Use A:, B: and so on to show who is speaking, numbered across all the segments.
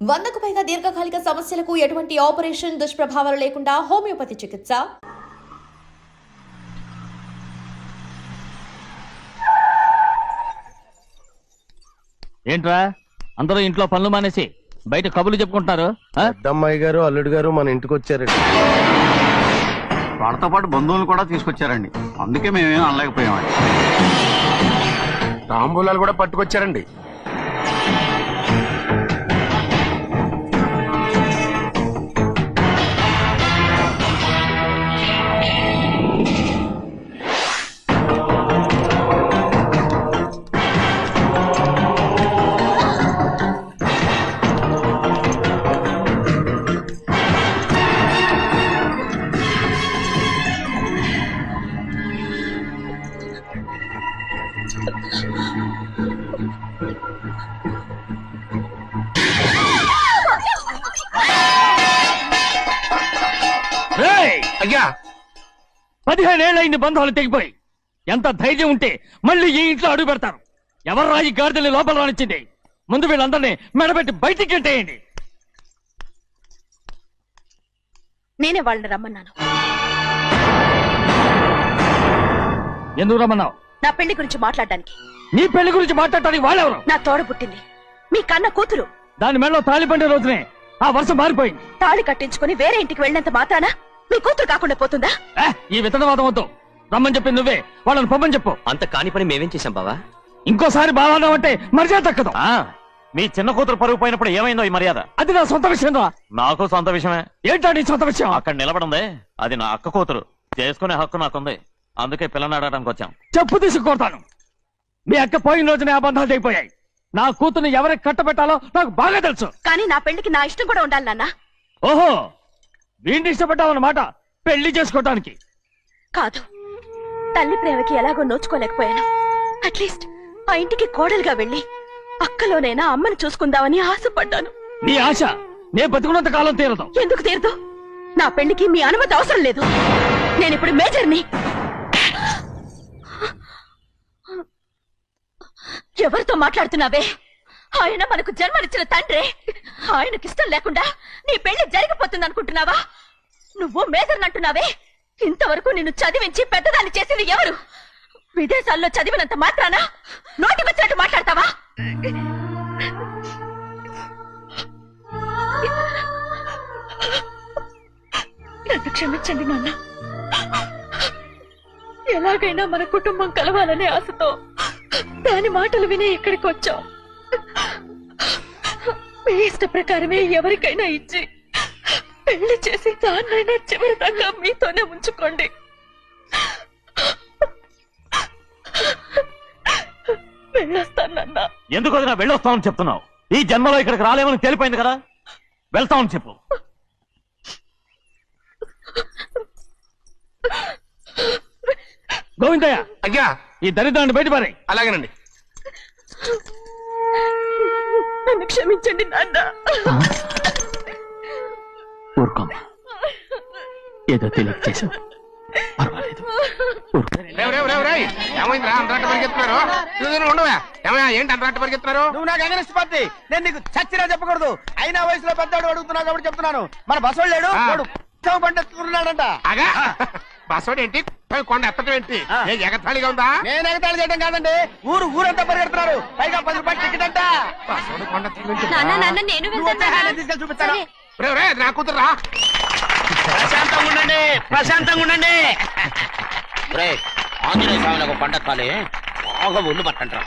A: వందకు పైగా దీర్ఘకాలిక సమస్యలకు ఎటువంటి ఆపరేషన్ దుష్ప్రభావాలు లేకుండా హోమియోపతి చికిత్స.
B: ఏంట్రా? అందరూ ఇంట్లో పనులు మానేసి బయట కబుర్లు చెప్పుకుంటున్నారు ఆ?
C: పెద్దమ్మాయి గారు అల్లుడు గారు మన ఇంటికి వచ్చారండి.
D: వాళ్ళతో పాటు బంధువులు కూడా తీసుకొచ్చారండి. అందుకే మేమేం అనలేకపోయామండి.
C: తాంబూలాలు కూడా పట్టుకొచ్చారండి.
B: పదిహేనేళ్ళయింది బంధాలు తెగిపోయి. ఎంత ధైర్యం ఉంటే మళ్ళీ ఈ ఇంట్లో అడుగు పెడతారు. ఎవరు రాయి గాడిదల్ని లోపల రానిచ్చింది? ముందు వీళ్ళందరినీ మెడబెట్టి బయటికి గెంటేయండి.
E: నేనే వాళ్ళని రమ్మన్నాను.
B: ఎందుకు రమ్మన్నావు?
E: నా పెళ్ళి గురించి మాట్లాడడానికి.
B: నీ పెళ్ళి గురించి మాట్లాడటానికి వాళ్ళెవరు?
E: నా తోడ పుట్టింది. మీ కన్న కూతురు.
B: దాని మెడలో తాళి పండే రోజునే ఆ వర్షం మారిపోయింది.
E: తాళి కట్టించుకుని వేరే ఇంటికి వెళ్ళినంత మాత్రాన మీ కూతురు కాకుండా పోతుందా?
B: ఏ, ఈ విత్తనవాదం వద్దు. రమ్మని చెప్పి నువ్వే వాళ్ళని పొమ్మని చెప్పు.
F: అంత కాని పని మేమేం చేశాం బావా?
B: ఇంకోసారి బాగా అంటే మర్యాద తక్కదు.
G: మీ చిన్న కూతురు పరుగు పోయినప్పుడు ఏమైందో ఈ మర్యాద?
B: అది నా సొంత విషయం రా.
G: నాకు సొంత విషయమే.
B: ఏంటో నీ సొంత విషయం?
G: అక్కడ నిలబడింది. అది నా అక్క కూతురు. చేసుకునే హక్కు నాకుంది. అందుకే పిల్లని అడగడానికి వచ్చాం.
B: చెప్పు తీసుకొడతాను మీ అక్క పోయిన రోజునే ఆ బంధాలు తెగిపోయాయి. నా కూతుర్ని ఎవరికి కట్టబెట్టాలో నాకు బాగా తెలుసు.
E: కానీ నా పెళ్ళికి నా ఇష్టం కూడా ఉండాలి నాన్న.
B: ఓహో! వీడిని ఇష్టపడ్డావన్నమాట. పెళ్ళి చేసుకోవటానికి
E: కాదు. తల్లి ప్రేమకి ఎలాగో నోచుకోలేకపోయాను. అట్లీస్ట్ ఆ ఇంటికి కోడలుగా వెళ్ళి అక్కలోనైనా అమ్మని చూసుకుందామని ఆశపడ్డాను.
B: నీ ఆశ నే బతుకున్నంత కాలం తీరదు.
E: ఎందుకు తీరదు? నా పెళ్ళికి మీ అనుమతి అవసరం లేదు. నేను ఇప్పుడు మేజర్ని. ఎవరితో మాట్లాడుతున్నావే? ఆయన మనకు జన్మనిచ్చిన తండ్రి. ఆయనకిష్టం లేకుండా నీ పెళ్ళి జరిగిపోతుంది అనుకుంటున్నావా నువ్వు మేజర్నంటున్నావే ఇంతవరకు నిన్ను చదివించి పెద్దదాన్ని చేసింది ఎవరు? విదేశాల్లో చదివినంత మాత్రాన నోటికొచ్చినట్టు మాట్లాడతావా? నన్ను క్షమించండి నాన్న. ఎలాగైనా మన కుటుంబం కలవాలనే ఆశతో దాని మాటలు వినే ఇక్కడికి వచ్చాం. మీ ఇష్ట ప్రకారమే ఎవరికైనా ఇచ్చి పెళ్ళి చేసి దాన్నైనా చివరి దాకా మీతోనే ఉంచుకోండి. వెళ్ళొస్తానన్నా.
G: ఎందుకు వదినా వెళ్ళొస్తామని చెప్తున్నావు? ఈ జన్మలో ఇక్కడికి రాలేమని తెలిపోయింది కదా? వెళ్తామని చెప్పు.
B: గోవిందయ్య
C: అయ్యా.
B: ఈ దరిద్రాన్ని బయటపడే
C: అలాగేనండి.
E: నన్ను క్షమించండి నాన్న.
B: ఊరుకోమ్మా. ఏదో తెలియక చేసావు పర్వాలేదు.
C: ఏమైందిరా? అంతరాట పరిగెత్తున్నారు? నువ్వు నువ్వు ఉండవా? ఏమయ్యా ఏంటి అంతరాట పరిగెత్తున్నారు?
H: నువ్వు నాకు అగనిస్ట్ నేను నీకు చచ్చినా చెప్పకూడదు. అయినా వయసులో పెద్దవాడు అడుగుతున్నావు కాబట్టి చెప్తున్నాను. మన బసోడు లేడు
C: ఆ. బస్సోడు ఏంటి? కొండ ఎత్తడం ఏంటి. ఏ ఎగతాళిగా ఉందా?
H: నేను ఎగతాళి చేయడం కాదండి. ఊరు ఊరంతా పరిగెడుతున్నారు. పైగా పది రూపాయలు టికెట్ అంట.
C: బస్సోడు కొండ
H: తీసుకెళ్ళి చూపిస్తాను.
C: నా కూతురు రా
F: ప్రశాంతంగా ఉండండి ప్రశాంతంగా ఉండండి. రే ఆంజనేయ స్వామిని ఒక పంట కాలే. బాగా ఒళ్ళు పట్టంటారా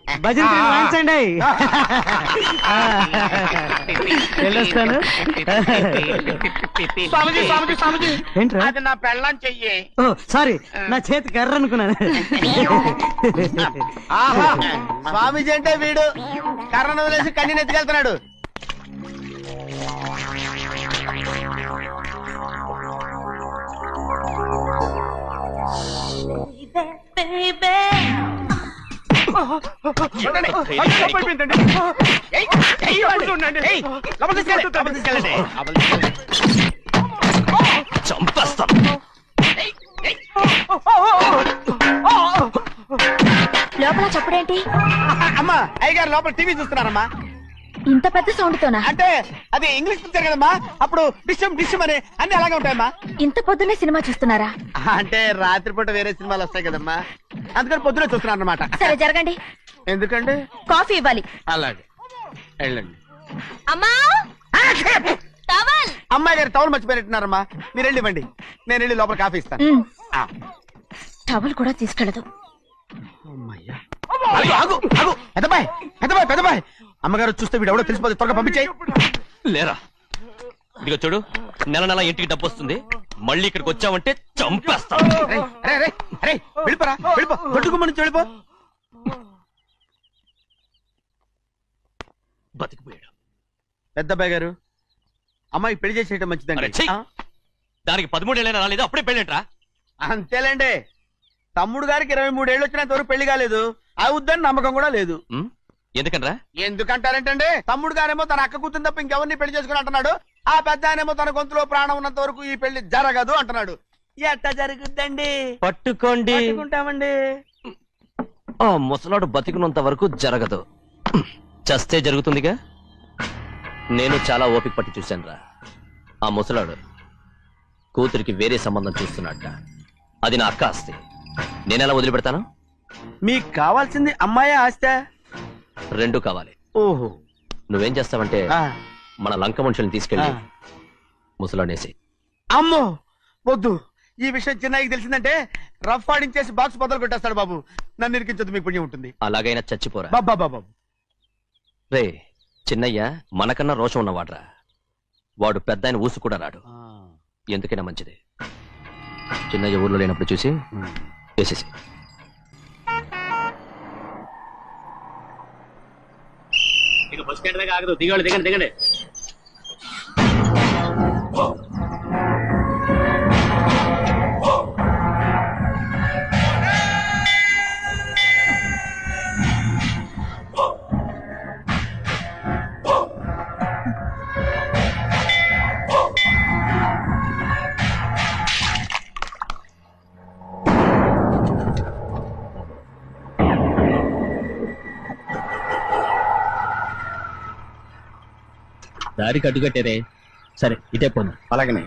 I: భజన వాయించండి వెళ్ళొస్తాను.
F: స్వామీజీ స్వామీజీ స్వామీజీ.
I: ఏంట్రా?
F: అది నా పెళ్ళం చెయ్యి.
I: ఓ సారీ నా చేతి కర్ర అనుకున్నాను.
H: ఆహా స్వామీజీ అంటే వీడు. కర్రను వదిలేసి కన్నీ ఎత్తుకెళ్తున్నాడు. ఏయ్,
J: చంపేస్తాను
K: లోపల చప్పుడేంటి
H: అమ్మా అయ్యగారు లోపల టీవీ చూస్తున్నారమ్మా
K: ఇంత పెద్ద సౌండ్ తోనా?
H: అంటే అది ఇంగ్లీష్ పిక్చర్ కదమ్మా. అప్పుడు డిషం డిషం అని అన్ని అలాగే ఉంటాయమ్మా.
K: ఇంత పొద్దున్నే సినిమా చూస్తున్నారా?
H: అంటే రాత్రిపూట వేరే సినిమాలు వస్తాయి కదమ్మా. అందుకని పొద్దునే చూస్తున్నాను అనమాట
K: సరే జరగండి.
H: ఎందుకండి?
K: కాఫీ ఇవ్వాలి.
H: అలాగే. వెళ్ళండి.
K: అమ్మా! టవల్!
H: అమ్మాయి గారు టౌన్ మర్చిపోయినట్టున్నారమ్మా. మీరు వెళ్ళి ఇవ్వండి నేను వెళ్ళి లోపల కాఫీ ఇస్తాను. ఆ.
K: టవల్ కూడా తీసుకెళ్ళదు
H: అమ్మయ్యా. ఆగు, ఆగు, ఆగు. పెద్దబాయ్ పెద్దబాయ్ పెద్దబాయ్ అమ్మగారు చూస్తే వీడు ఎవడో తెలిసిపోతే త్వరగా పంపించాయి.
J: లేరా. ఇదిగో చూడు నెల నెల ఇంటికి డబ్బు వస్తుంది. మళ్ళీ ఇక్కడికి వచ్చావంటే
H: అరే వెళ్ళిపోరా వెళ్ళిపో. దొడ్డుకుమ్మ నుంచి వెళ్ళిపో.
J: బతికిపోయాడు.
H: పెద్దబాయ్ గారు అమ్మాయి పెళ్ళి చేసేయటం మంచిదండి?
J: దానికి పదమూడేళ్ళైనా రాలేదు? అప్పుడే పెళ్ళేంట్రా
H: అంతేలేండి. తమ్ముడు గారికి ఇరవై మూడేళ్ళు వచ్చినంత వరకు పెళ్ళి కాలేదు. అవుద్దని నమ్మకం కూడా లేదు.
J: ఉమ్, ఎందుకనరా?
H: ఎందుకంటారేంటండి? తమ్ముడు గారేమో తన అక్క కూతురు తప్ప ఇంకెవరిని పెళ్ళి చేసుకుని అంటున్నాడు. ఆ పెద్ద ఆయనేమో తన గొంతులో ప్రాణం ఉన్నంత వరకు ఈ పెళ్ళి జరగదు అంటున్నాడు. ఎట్ట జరుగుద్దండి?
J: పట్టుకోండి.
H: పట్టుకుంటామండి.
J: ఆ ముసలాడు బతికినంత వరకు జరగదు. చస్తే జరుగుతుందిగా? నేను చాలా ఓపిక పట్టి చూశానురా. ఆ ముసలాడు కూతురికి వేరే సంబంధం చూస్తున్నట్ట అది నా అక్క ఆస్తి. నేనెలా వదిలిపెడతాను?
H: మీకు కావాల్సింది అమ్మాయి ఆస్త.
J: రెండు కావాలి.
H: ఓహో.
J: నువ్వేం చేస్తావంటే
H: ఆ,
J: మన లంక మనుషుల్ని తీసుకెళ్ళి
H: ఆ.
J: ముసలాడేసి
H: అమ్మో వద్దు. ఈ విషయం చిన్నయ్యకి తెలిసిందంటే రఫ్ ఆడించేసి బాక్స్ బదులు కొట్టేస్తాడు బాబు. నన్ను ఇరికించదు మీకు పుణ్యం ఉంటుంది.
J: అలాగైనా చచ్చిపోరా.
H: బాబా బాబు
J: రే చిన్నయ్య మనకన్నా రోషం ఉన్నవాడ్రా. వాడు పెద్ద ఆయన ఊసు కూడా రాడు. ఎందుకైనా మంచిది. చిన్నయ్య ఊర్లో లేనప్పుడు చూసి వేసేసి ఇక బస్ స్టాండ్ దాకా ఆగదు. దిగండి దిగండి దిగండి. దారికి అడ్డుకట్టారే సరే ఇటే పోను.
H: అలాగనే.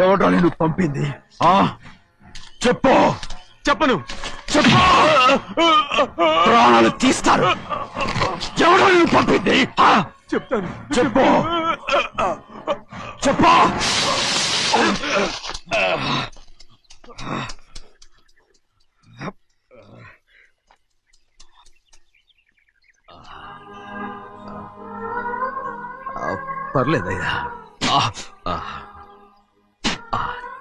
L: ఎవడో నేను పంపింది. ఆ చెప్పు. చెప్పను. చెప్పు. ప్రాణాలు తీస్తారు. ఎవడో నేను పంపింది. ఆ? చెప్తాను. చెప్పు. చెప్పు. పర్లేదయ్యా. ఆ, ఆ, ఆ,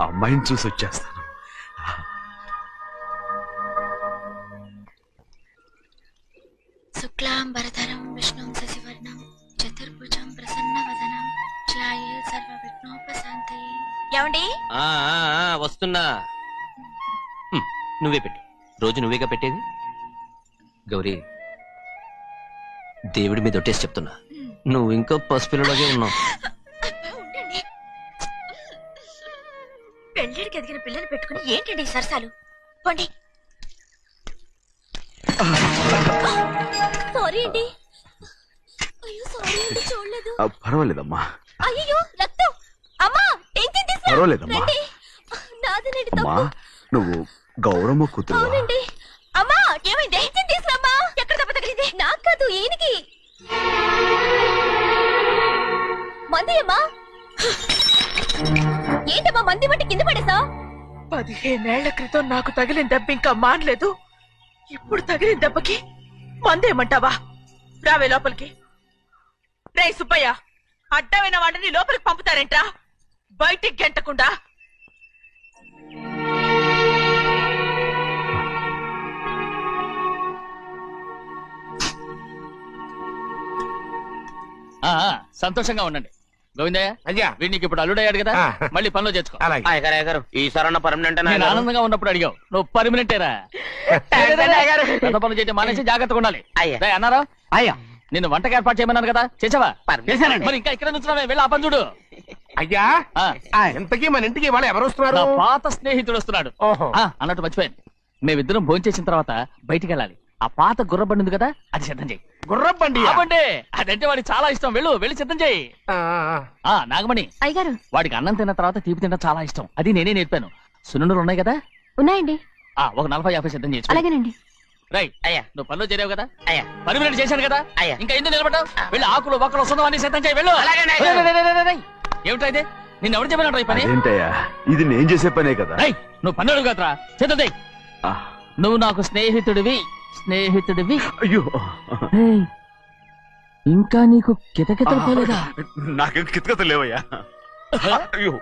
L: అమ్మాయిని చూసి వచ్చేస్తాను.
M: శుక్లాంబరధరం విష్ణుం శశివర్ణం చతుర్భుజం ప్రసన్నవదనం ధ్యాయే సర్వ విఘ్నోపశాంతయే ఏమండి?
N: ఆ, ఆ, ఆ, వస్తున్నా. హ్మ్, నువ్వే పెట్టు. రోజు నువ్వేగా పెట్టేది? గౌరీ దేవుడి మీద ఒట్టేసి చెప్తున్నా. నువ్వు ఇంకా పసిపిల్లలాగే ఉన్నావు.
M: పెళ్ళిడికి ఎదిగిన పిల్లని పెట్టుకుని ఏంటండి ఈ సరసాలు? పోండి. సారీ అండి. అయ్యో సారీ అండి చూడలేదు.
L: ఆ, పర్వాలేదమ్మా.
M: అయ్యో రక్తం. అమ్మా టెన్షన్ తీసుకురా
L: పర్వాలేదమ్మా.
M: రండి. నాదనండి
L: అమ్మా
M: తప్పు
L: నువ్వు గౌరమ్మ కూతురు
M: అవునండి. అమ్మా ఏమైంది? టెన్షన్ తీసుకురామ్మా ఎక్కడ దెబ్బ తగిలింది? నాకు కాదు ఈయనకి. మంది అమ్మా. ఏంటమ్మా మంది బట్టి కింద పడేసా
E: పదిహేనేళ్ళ క్రితం నాకు తగిలిన దెబ్బ ఇంకా మానలేదు. ఇప్పుడు తగిలిన దెబ్బకి మందేమంటావా? రావే లోపలికి. రే సుబ్బయ్య అడ్డమైన వాడిని లోపలికి పంపుతారేంట్రా? బయటికి గెంటకుండా.
N: సంతోషంగా ఉండండి. గోవిందయ్య
C: అయ్యా.
N: వీడికి ఇప్పుడు అల్లుడయ్యాడు కదా
C: ఆ.
N: మళ్ళీ పనిలో చేర్చుకో
C: అలాగే.
F: అయ్యగారు ఈసారన్న పర్మనెంట్
N: నేను ఆనందంగా ఉన్నప్పుడు అడిగావు నువ్వు పర్మినెంటేరా పెద్ద పనులు చేయడం మానేసి జాగ్రత్తగా ఉండాలి.
F: అయ్యా.
N: రేయ్, అన్నారా?
H: అయ్యా.
B: నిన్ను వంటకి ఏర్పాటు చేయమన్నాను కదా చేసావా?
H: చేశానండి.
B: మరి ఇంకా ఇక్కడ నుంచున్నావే వెళ్ళి ఆ పని చూడు.
C: అయ్యా
B: ఆ,
C: ఇంతకీ మన ఇంటికి వాళ్ళు ఎవరు వస్తున్నారు?
B: నా పాత స్నేహితుడు వస్తున్నాడు.
C: ఓహో.
B: ఆ, అన్నట్టు మర్చిపోయాను. మేమిద్దరం భోంచేసిన తర్వాత బయటికి వెళ్ళాలి. ఆ పాత గుర్రబండి ఉంది కదా అది సిద్ధం చేయి.
C: గుర్రబండి
B: అవ్వండి. అదంటే వాడికి చాలా ఇష్టం. వెళ్ళు వెళ్ళి సిద్ధం చేయి. ఆ నాగమణి.
M: అయ్యగారు.
B: వాడికి అన్నం తిన్న తర్వాత తీపి తినడం చాలా ఇష్టం. అది నేనే నేర్పాను. సున్నుండలు ఉన్నాయి కదా?
M: ఉన్నాయండి.
B: ఆ ఒక నలభై యాభై సిద్ధం చేసి
M: అలాగేనండి.
B: రైట్.
H: అయ్యా.
B: నువ్వు పనిలో చేరావు కదా?
H: అయ్యా.
B: పని మినిట్ చేశాను కదా?
H: అయ్యా.
B: ఇంకా ఎందుకు నిలబడ్డావు? వెళ్ళి ఆకులు బొక్కలు వస్తుందో అన్ని సిద్ధం చేయి. వెళ్ళు.
H: అలాగేనండి,
B: రేయ్, రేయ్, రేయ్, రేయ్, రేయ్. ఏమిటా ఇది? నిన్ను ఎవరు చెప్పినట్టు ఈ పని?
L: ఏంటయ్యా ఇది నేను చేసే పనే కదా?
B: నువ్వు పని అడుగు కదరా. సిద్ధం చేయి.
L: ఆ,
B: నువ్వు నాకు స్నేహితుడివి. స్నేహితుడివి?
L: అయ్యో.
B: ఇంకా నీకు కితకితలు పోలేదా?
L: నాకేం కితకత లేవయ్యా. అయ్యో.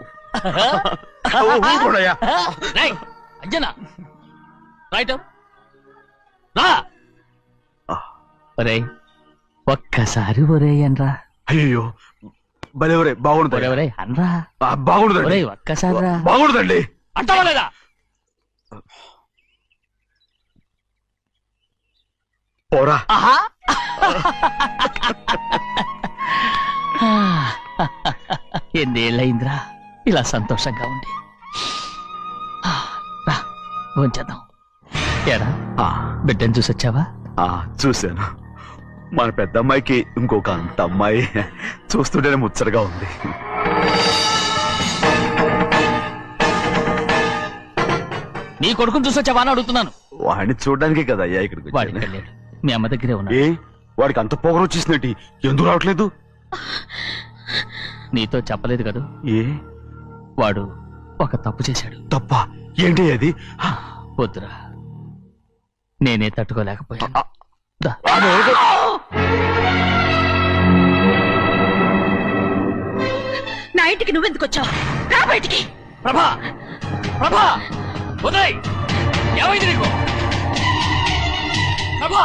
L: ఓ, ఊరుకోడయ్యా.
B: రేయ్, అంజనా. రైట్ రా. ఒరేయ్. ఒక్కసారి ఒరే అనరా.
L: అయ్యో భలే ఒరే బాగుండదు
B: ఒరే అనరా.
L: బాగుండదండి
B: ఒరేయ్ ఒక్కసారి రా.
L: బాగుండదండి
B: అంటావా లేదా?
L: పోరా.
B: ఎన్నేళ్ళయిందిరా? ఇలా సంతోషంగా ఉండి. భోంచేద్దాం.
L: ఆ,
B: బిడ్డను చూసొచ్చావా?
L: ఆ, చూశాను. మన పెద్ద అమ్మాయికి ఇంకొక అంత అమ్మాయి చూస్తుంటేనే ముచ్చటగా ఉంది.
B: నీ కొడుకుని చూసొచ్చావా అని అడుగుతున్నాను.
L: వాడిని చూడడానికే కదా అయ్యా ఇక్కడికి.
B: మీ అమ్మ దగ్గరే ఉన్నాడు
L: ఏ? వాడికి అంత పొగరు వచ్చేసినట్టు ఎందుకు రావట్లేదు?
B: నీతో చెప్పలేదు కదూ?
L: ఏ?
B: వాడు ఒక తప్పు చేశాడు.
L: తప్ప? ఏంటి అది?
B: వద్దురా. నేనే తట్టుకోలేకపోయాను. దా.
E: నా ఇంటికి నువ్వెందుకు వచ్చావు? రా బయటికి!
B: ప్రభా! ప్రభా! ఉదయ్ ఏమైంది నీకు? ప్రభా!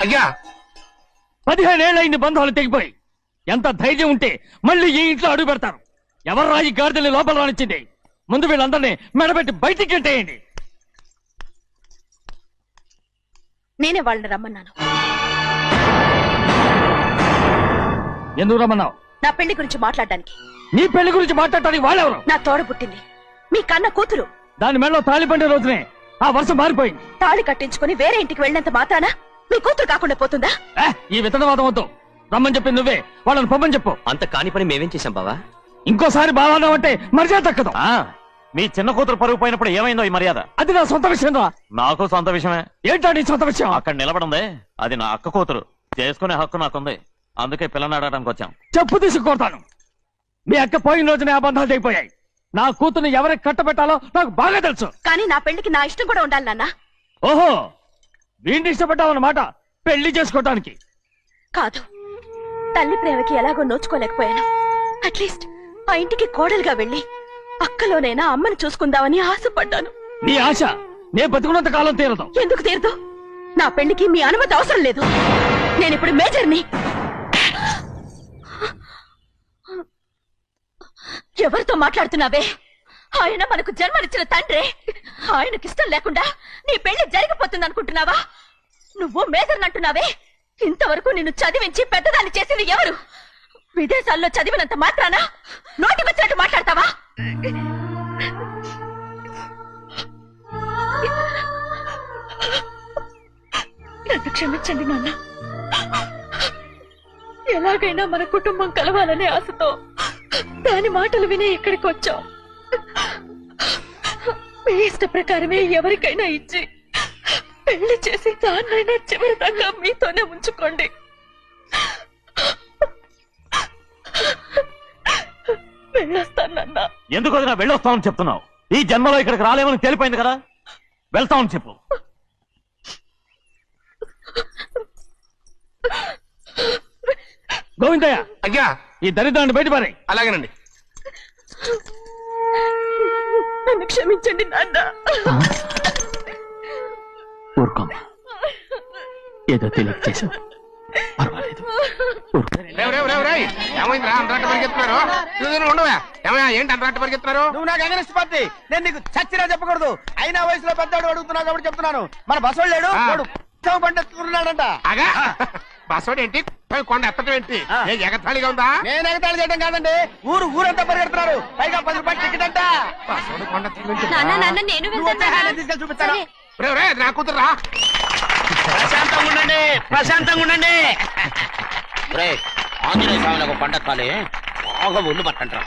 C: అయ్యా!
B: పదిహేనేళ్ళయింది బంధాలు తెగిపోయి. ఎంత ధైర్యం ఉంటే మళ్ళీ ఈ ఇంట్లో అడుగు పెడతారు. ఎవరు రాయి గాడిదల్ని లోపల రానిచ్చింది? ముందు వీళ్ళందరినీ మెడబెట్టి బయటికి గెంటేయండి.
E: నేనే వాళ్ళని రమ్మన్నాను.
B: ఎందుకు రమ్మన్నావు?
E: నా పెళ్ళి గురించి మాట్లాడడానికి.
B: నీ పెళ్ళి గురించి మాట్లాడటానికి వాళ్ళెవరు?
E: నా తోడ పుట్టింది. మీ కన్న కూతురు.
B: దాని మెడలో తాళి పండే రోజునే ఆ వర్షం మారిపోయింది.
E: తాళి కట్టించుకుని వేరే ఇంటికి వెళ్ళినంత మాత్రాన? మీ కూతురు కాకుండా పోతుందా?
B: ఏ, ఈ విత్తనవాదం వద్దు. రమ్మని చెప్పి నువ్వే వాళ్ళని పంపని చెప్పు.
J: అంత కాని పని మేమేం చేశాం బావా?
B: ఇంకోసారి బాగా అంటే మర్యాద తక్కదు
G: ఆ, మీ చిన్న కూతురు పరుగు పోయినప్పుడు ఏమైందో ఈ మర్యాద?
B: అది నా సొంత విషయం రా.
G: నాకు సొంత విషయమే.
B: ఏంటో నీ సొంత విషయం?
G: అక్కడ నిలబడింది. అది నా అక్క కూతురు. చేసుకునే హక్కు నాకుంది. అందుకే పిల్లని అడగడానికి వచ్చాం.
B: చెప్పు తీసుకొడతాను మీ అక్క పోయిన రోజునే ఆ బంధాలు తెగిపోయాయి నా కూతుర్ని ఎవరికి కట్టబెట్టాలో నాకు బాగా తెలుసు.
E: కానీ నా పెళ్ళికి నా ఇష్టం కూడా ఉండాలి నాన్న.
B: ఓహో! వీడిని ఇష్టపడ్డావన్నమాట పెళ్ళి చేసుకోవటానికి
E: కాదు తల్లి ప్రేమకి ఎలాగో నోచుకోలేకపోయాను. అట్లీస్ట్ ఆ ఇంటికి కోడలుగా వెళ్ళి అక్కలోనైనా అమ్మని చూసుకుందామని ఆశపడ్డాను.
B: నీ ఆశ నే బతుకున్నంత కాలం తీరదు.
E: ఎందుకు తీరదు? నా పెళ్ళికి మీ అనుమతి అవసరం లేదు. నేను ఇప్పుడు మేజర్ని. ఎవరితో మాట్లాడుతున్నావే? ఆయన మనకు జన్మనిచ్చిన తండ్రి. ఆయనకిష్టం లేకుండా నీ పెళ్ళి జరిగిపోతుంది అనుకుంటున్నావా నువ్వు మేజర్నంటున్నావే. ఇంతవరకు నిన్ను చదివించి పెద్దదాన్ని చేసింది ఎవరు? విదేశాల్లో చదివినంత మాత్రాన నోటికొచ్చినట్టు మాట్లాడతావా? నన్ను క్షమించండి నాన్న. ఎలాగైనా మన కుటుంబం కలవాలనే ఆశతో దాని మాటలు విని ఇక్కడికి వచ్చాం మీ ఇష్ట ప్రకారమే ఎవరికైనా ఇచ్చి పెళ్ళి చేసి దాన్నైనా చివరి దాకా మీతోనే ఉంచుకోండి. వెళ్ళొస్తానన్నా
G: ఎందుకు వదినా వెళ్ళొస్తామని చెప్తున్నావు? ఈ జన్మలో ఇక్కడికి రాలేమని తెలిపోయింది కదా? వెళ్తామని చెప్పు.
B: గోవిందయ్య!
C: అయ్యా!
B: ఈ దరిద్రాన్ని బయటపడే.
C: అలాగేనండి.
E: నన్ను క్షమించండి నాన్న.
B: ఊరుకోమ్మా ఏదో తెలియక చేశావు. పర్వాలేదు.
C: ఏమైందిరా? అంతరాట పరిగెత్తున్నారు? నువ్వు ఉండవా ఏమయ్యా ఏంటి అంతరాట పరిగెత్తున్నారు?
H: నువ్వు నాకు అగనిస్ట్ పార్టీ నేను నీకు చచ్చినా చెప్పకూడదు. అయినా వయసులో పెద్దవాడు అడుగుతున్నావు కాబట్టి చెప్తున్నాను. మన బసోడు లేడు పండిస్తున్నాడంట
C: అగా బస్సోడు ఏంటి పోయి కొండ ఎత్తడం ఏంటి. ఏ ఎగతాళిగా ఉందా
H: నేను ఎగతాళి చేయడం కాదండి ఊరు ఊరంతా పరిగెడుతున్నారు పైగా పది రూపాయలు టికెట్ అంట
C: కొండ
H: తీసుకెళ్ళి చూపిస్తాను
C: నా కూతురు రా
H: ప్రశాంతంగా ఉండండి ప్రశాంతంగా ఉండండి
F: ఆంజనేయ స్వామికి పండగ కాలే బాగా ఒళ్ళు పట్టంటారా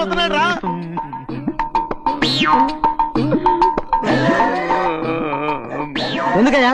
H: వస్తున్నాడు రా.
I: ఎందుకయ్యా?